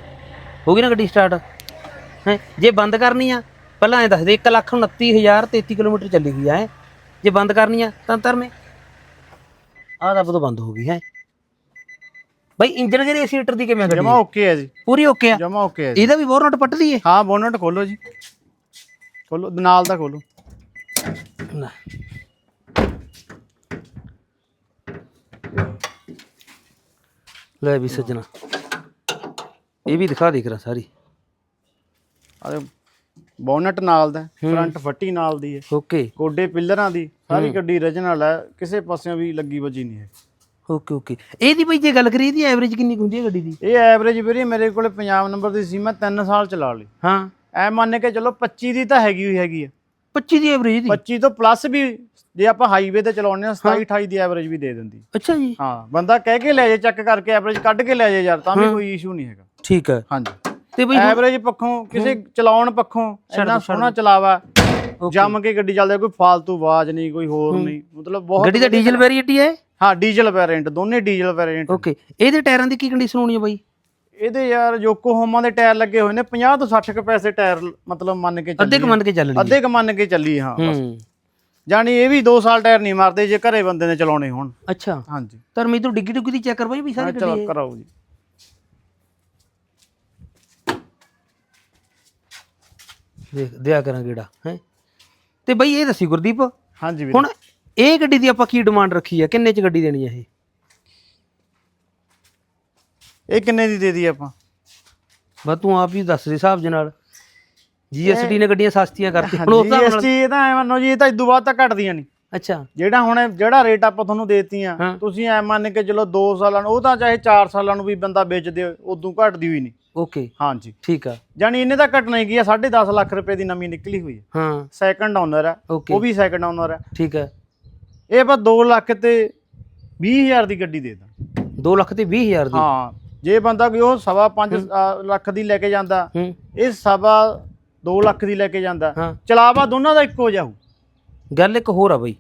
ਹੋ ਗਈ ਨਾ ਗੱਡੀ ਸਟਾਰਟ ਹੈ ਜੇ ਬੰਦ ਕਰਨੀ ਆ ਪਹਿਲਾਂ ਐ ਦੱਸ ਦੇ 1 ਲੱਖ 29033 ਕਿਲੋਮੀਟਰ ਚੱਲੀ ਗਈ ਹੈ। ਜੇ ਬੰਦ ਕਰਨੀ ਆ ਤਾਂ ਤਰ ਮੈਂ ਆਹ ਦੱਬ ਤੋਂ ਬੰਦ ਹੋ ਗਈ ਹੈ। ਬਈ ਇੰਜਨ ਜਿਹੜੇ ਏਸੀ ਲੀਟਰ ਦੀ ਕਿਵੇਂ ਆ ਗੱਡੀ? ਜਮਾ ਓਕੇ ਹੈ ਜੀ। ਪੂਰੀ ਓਕੇ ਆ? ਜਮਾ ਓਕੇ ਹੈ ਜੀ। ਇਹਦਾ ਵੀ ਬੋਰਨਟ ਪੱਟ ਲਈਏ? ਹਾਂ ਬੋਨਟ ਖੋਲੋ ਜੀ। ਖੋਲੋ ਨਾਲ ਦਾ ਖੋਲੋ। ਲੈ। ਲੈ ਵੀ ਸੱਜਣਾ। ਇਹ ਵੀ ਦਿਖਾ ਦੇ ਕਰਾ ਸਾਰੀ। ਆ ਬੋਨਟ ਨਾਲ ਦਾ ਫਰੰਟ ਫੱਟੀ ਨਾਲ ਦੀ ਹੈ। ਓਕੇ ਕੋਡੇ ਪਿੱਲਰਾਂ ਦੀ ਸਾਰੀ ਗੱਡੀ origignal ਹੈ ਕਿਸੇ ਪਾਸਿਓਂ ਵੀ ਲੱਗੀ ਵੱਜੀ ਨਹੀਂ ਹੈ। ਓਕੇ ਓਕੇ ਇਹਦੀ ਬਈ ਜੇ ਗੱਲ ਕਰੀਏ ਇਹਦੀ ਐਵਰੇਜ ਕਿੰਨੀ ਕੁ ਹੁੰਦੀ ਹੈ ਗੱਡੀ ਦੀ? ਇਹ ਐਵਰੇਜ ਵੀਰੇ ਮੇਰੇ ਕੋਲੇ ਪੰਜਾਬ ਨੰਬਰ ਦੀ ਸੀ ਮੈਂ 3 ਸਾਲ ਚਲਾ ਲਈ। ਹਾਂ। ਐ ਮੰਨ ਕੇ ਚਲੋ 25 ਦੀ ਤਾਂ ਹੈਗੀ ਹੋਈ ਹੈਗੀ ਆ। 25 ਦੀ ਐਵਰੇਜ ਦੀ? 25 ਤੋਂ ਪਲੱਸ ਵੀ ਜੇ ਆਪਾਂ ਹਾਈਵੇ ਤੇ ਚਲਾਉਂਦੇ ਆ 27 28 ਦੀ ਐਵਰੇਜ ਵੀ ਦੇ ਦਿੰਦੀ। ਅੱਛਾ ਜੀ। ਹਾਂ ਬੰਦਾ ਕਹਿ ਕੇ ਲੈ ਜੇ ਚੈੱਕ ਕਰਕੇ ਐਵਰੇਜ ਕੱਢ ਕੇ ਲੈ ਜੇ ਯਾਰ ਤਾਂ ਵੀ ਕੋਈ ਇਸ਼ੂ ਨਹੀਂ ਹੈਗਾ। ਠੀਕ ਹੈ। ਹਾਂਜੀ। ਤੇ ਬਈ ਐਵਰੇਜ ਪੱਖੋਂ ਕਿਸੇ ਚਲਾਉਣ ਪੱਖੋਂ ਇੰਨਾ ਸੋਹਣਾ ਚਲਾਵਾ ਜੰਮ ਕੇ ਗੱਡੀ ਚੱਲਦੀ ਕੋਈ ਫालतू ਆਵਾਜ਼ ਨਹੀਂ ਕੋਈ ਹੋਰ ਨਹੀਂ ਮਤਲਬ ਬਹੁਤ ਗੱਡੀ ਦਾ ਡੀਜ਼ਲ ਵੇਰੀਐਂਟ ਹੀ? ਹੈ ਹਾਂ ਡੀਜ਼ਲ ਵੇਰੀਐਂਟ ਦੋਨੇ ਡੀਜ਼ਲ ਵੇਰੀਐਂਟ ਓਕੇ ਇਹਦੇ ਟਾਇਰਾਂ ਦੀ ਕੀ ਕੰਡੀਸ਼ਨ ਹੋਣੀ ਹੈ ਬਾਈ? ਇਹਦੇ ਯਾਰ ਯੋਕੋਹਾਮਾ ਦੇ ਟਾਇਰ ਲੱਗੇ ਹੋਏ ਨੇ 50 ਤੋਂ 60 ਕੁ ਪੈਸੇ ਟਾਇਰ ਮਤਲਬ ਮੰਨ ਕੇ ਅੱਧੇ ਚੱਲੀ ਕੁ ਮੰਨ ਕੇ ਚੱਲ ਲਈ ਅੱਧੇ ਕ ਮੰਨ ਕੇ ਚੱਲੀ ਹਾਂ ਹੂੰ। ਜਾਣੀ ਇਹ ਵੀ 2 ਸਾਲ ਟਾਇਰ ਨਹੀਂ ਮਾਰਦੇ ਜੇ ਘਰੇ ਬੰਦੇ ਨੇ ਚਲਾਉਣੇ ਹੋਣ। ਅੱਛਾ। ਹਾਂਜੀ। ਤਰ ਮੈਂ ਤੂੰ ਡਿੱਗੀ ਡੁੱਗੀ ਦੀ ਚੈੱਕ ਕਰਵਾਈ ਵੀ ਸਾਰੀ ਚਲੋ ਇਹ? ਕਰਾਓ ਜੀ। ਦੇਖ ਦਿਆ ਕਰਾਂ ਕਿਹੜਾ ਹੈ। ਤੇ ਬਈ ਇਹ ਦੱਸੀ ਗੁਰਦੀਪ। ਹਾਂਜੀ ਵੀਰੇ। ਹੁਣ ਇਹ ਗੱਡੀ ਦੀ ਆਪਾਂ ਕੀ ਡਿਮਾਂਡ ਰੱਖੀ ਹੈ ਕਿੰਨੇ ਚ ਗੱਡੀ ਦੇਣੀ ਹੈ ਇਹ? ਇਹ ਕਿੰਨੇ ਦੀ ਦੇ ਦੀ ਆਪਾਂ? ਬਸ ਤੂੰ ਆਪ ਹੀ ਦੱਸ ਦੇ ਹਿਸਾਬ ਦੇ ਨਾਲ। ਜੀਐਸਟੀ ਨੇ ਗੱਡੀਆਂ ਸਸਤੀਆਂ ਕਰਤੀਆਂ। ਹੁਣ ਉਸ ਹਿਸਾਬ ਨਾਲ ਜੀਐਸਟੀ ਇਹ ਤਾਂ ਐ ਮੰਨੋ ਜੀ ਇਹ ਤਾਂ ਇਦੋਂ ਬਾਅਦ ਤਾਂ ਘਟਦੀਆਂ ਨਹੀਂ। ਅੱਛਾ। ਜਿਹੜਾ ਹੁਣ ਜਿਹੜਾ ਰੇਟ ਆਪਾਂ ਤੁਹਾਨੂੰ ਦੇਤੀਆਂ ਹਾਂ। ਤੁਸੀਂ ਐ ਮੰਨ ਕੇ ਚਲੋ 2 ਸਾਲਾਂ ਨੂੰ ਉਹ ਤਾਂ ਚਾਹੇ 4 ਸਾਲਾਂ ਨੂੰ ਵੀ ਬੰਦਾ ਵੇਚਦੇ ਉਦੋਂ ਘਟਦੀ ਹੋਈ ਨਹੀਂ। ਓਕੇ। ਹਾਂਜੀ। ਠੀਕ ਆ। ਜਾਣੀ ਇਹਨੇ ਤਾਂ ਘਟਣਾ ਹੀ ਕੀ ਆ 10.5 ਲੱਖ ਰੁਪਏ ਦੀ ਨਵੀਂ ਨਿਕਲੀ ਹੋਈ ਹੈ। ਹਾਂ ਸੈਕੰਡ ਓਨਰ ਹੈ ਉਹ ਵੀ ਸੈਕੰਡ ਓਨਰ ਹੈ ਠੀਕ ਹੈ ਇਹ ਆਪਾਂ 2 ਲੱਖ ਤੇ 20000 ਦੀ ਗੱਡੀ ਦੇ ਦਾਂ 2 ਲੱਖ ਤੇ 20 ਹਜ਼ਾਰ ਦੀ? ਹਾਂ ਜੇ ਬੰਦਾ ਕੋਈ ਉਹ ਸਵਾ 5 ਲੱਖ ਦੀ ਲੈ ਕੇ ਜਾਂਦਾ ਹੂੰ। ਇਹ ਸਵਾ 2 ਲੱਖ ਦੀ ਲੈ ਕੇ ਜਾਂਦਾ ਹਾਂ। ਚਲਾਵਾ ਦੋਨਾਂ ਦਾ ਇੱਕੋ ਜਿਹਾ ਹੋਊ। ਗੱਲ ਇੱਕ ਹੋਰ ਆ ਬਈ।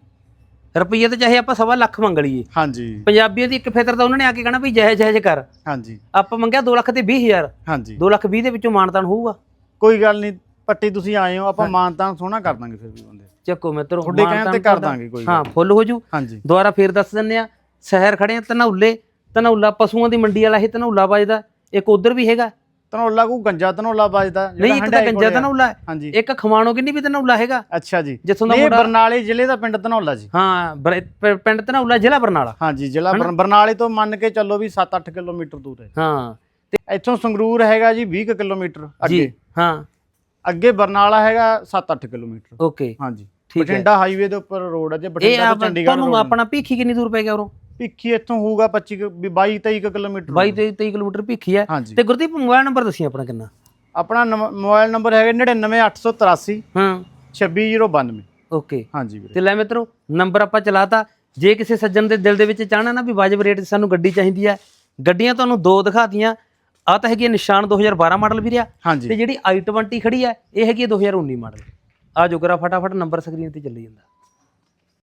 ਰੁਪਈਏ ਤਾਂ ਚਾਹੇ ਆਪਾਂ ਸਵਾ ਲੱਖ ਮੰਗ ਲਈਏ। ਹਾਂਜੀ। ਪੰਜਾਬੀਆਂ ਦੀ ਇੱਕ ਫਿਤਰ ਤਾਂ ਉਹਨਾਂ ਨੇ ਆ ਕੇ ਕਹਿਣਾ ਵੀ ਜੈ ਜੈ ਕਰ। ਹਾਂਜੀ। ਆਪਾਂ ਮੰਗਿਆ 2 ਲੱਖ ਤੇ 20 ਹਜ਼ਾਰ। ਹਾਂਜੀ। 2 ਲੱਖ 20 ਦੇ ਵਿੱਚੋਂ ਮਾਨਤਾਨ ਹੋਊਗਾ। ਕੋਈ ਗੱਲ ਨਹੀਂ ਪੱਟੀ ਤੁਸੀਂ ਆਏ ਹੋ ਆਪਾਂ ਮਾਨਤਾਨ ਸੋਹਣਾ ਕਰ ਦਾਂਗੇ ਫਿਰ ਵੀ ਬੰਦੇ। ਚੱਕੋ ਮਿੱਤਰੋ ਤੁਹਾਡੇ ਕਹਿਣ ਤੇ ਕਰ ਦਾਂਗੇ ਕੋਈ ਹਾਂ ਫੁੱਲ ਹੋ ਜੂ। ਹਾਂਜੀ। ਦੁਬਾਰਾ ਫੇਰ ਦੱਸ ਦਿੰਨੇ ਆ ਸ਼ਹਿਰ ਖੜੇ ਆ ਧਨੌਲੇ। ਧਨੌਲਾ ਪਸ਼ੂਆਂ ਦੀ ਮੰਡੀ ਵਾਲਾ ਇਹ ਧਨੌਲਾ ਵੱਜਦਾ ਇੱਕ ਉਧਰ ਵੀ ਹੈਗਾ। ਧਨੌਲਾ ਕੋ ਗੰਜਾ ਧਨੌਲਾ ਵੱਜਦਾ ਨਹੀਂ ਇੱਕ ਤਾਂ ਗੰਜਾ ਹੈ, ਹਾਂਜੀ। ਇੱਕ ਖਮਾਣੋ ਕਿੰਨੀ ਵੀ ਧਨੌਲਾ ਹੈਗਾ। ਅੱਛਾ ਜੀ। ਜਿੱਥੋਂ ਦਾ ਮੁੰਡਾ ਬਰਨਾਲੇ ਜ਼ਿਲ੍ਹੇ ਦਾ ਪਿੰਡ ਧਨੌਲਾ ਜੀ। ਹਾਂ ਪਿੰਡ ਧਨੌਲਾ ਜ਼ਿਲ੍ਹਾ ਬਰਨਾਲਾ। ਹਾਂਜੀ ਜ਼ਿਲ੍ਹਾ ਬਰ- ਬਰਨਾਲੇ ਤੋਂ ਮੰਨ ਕੇ ਚੱਲੋ ਵੀ 7-8 ਕਿਲੋਮੀਟਰ ਦੂਰ ਹੈ। ਹਾਂ ਤੇ ਇੱਥੋਂ ਸੰਗਰੂਰ ਹੈਗਾ ਜੀ 20 ਕੁ ਕਿਲੋਮੀਟਰ ਅੱਗੇ। ਹਾਂ। ਅੱਗੇ ਬਰਨਾਲਾ ਹੈਗਾ 7-8 ਕਿਲੋਮੀਟਰ। ਓਕੇ। ਹਾਂਜੀ। ਠੀਕ ਹੈ। ਬਠਿੰਡਾ ਹਾਈਵੇ ਦੇ ਉੱਪਰ ਰੋਡ ਹੈ ਜੇ ਇਹ ਬਠਿੰਡਾ ਤੋਂ ਚੰਡੀਗੜ੍ਹ ਤੁਹਾਨੂੰ road ਆਪਣਾ ਭੀਖੀ ਕਿੰਨੀ ਦੂਰ ਪੈ ਗਿਆ ਉਰੋਂ? ਭਿੱਖੀ ਇੱਥੋਂ ਹੋਊਗਾ 25 ਕੁ- ਵੀ 22 23 ਕੁ ਕਿਲੋਮੀਟਰ 22 23 23 ਕਿਲੋਮੀਟਰ ਭੀਖੀ ਹੈ। ਹਾਂਜੀ। ਤੇ ਗੁਰਦੀਪ ਮੋਬਾਈਲ ਨੰਬਰ ਦੱਸੀ ਆਪਣਾ ਕਿੰਨਾ? ਆਪਣਾ ਮੋਬਾਈਲ ਨੰਬਰ ਹੈਗਾ 99883 ਹਾਂ। 26092 ਓਕੇ। ਹਾਂਜੀ ਵੀਰੇ। ਤੇ ਲੈ ਮਿੱਤਰੋ ਨੰਬਰ ਆਪਾਂ ਚਲਾਤਾ। ਜੇ ਕਿਸੇ ਸੱਜਣ ਦੇ ਦਿਲ ਦੇ ਵਿੱਚ ਚਾਹਣਾ ਨਾ ਵੀ ਵਾਜਬ ਰੇਟ 'ਚ ਸਾਨੂੰ ਗੱਡੀ ਚਾਹੀਦੀ ਹੈ ਗੱਡੀਆਂ ਤੁਹਾਨੂੰ ਦੋ ਦਿਖਾਤੀਆਂ। ਆ ਤਾਂ ਹੈਗੀ ਹੈ ਨਿਸ਼ਾਨ 2012 ਮਾਡਲ ਵੀਰਿਆ ਤੇ ਹਾਂਜੀ। ਜਿਹੜੀ i20 ਖੜੀ ਹੈ ਇਹ ਹੈਗੀ ਹੈ 2019 ਮਾਡਲ। ਆ ਜੋ ਕਰਾ ਫਟਾਫਟ ਨੰਬਰ ਸਕਰੀਨ ਤੇ ਚੱਲੀ ਜਾਂਦਾ।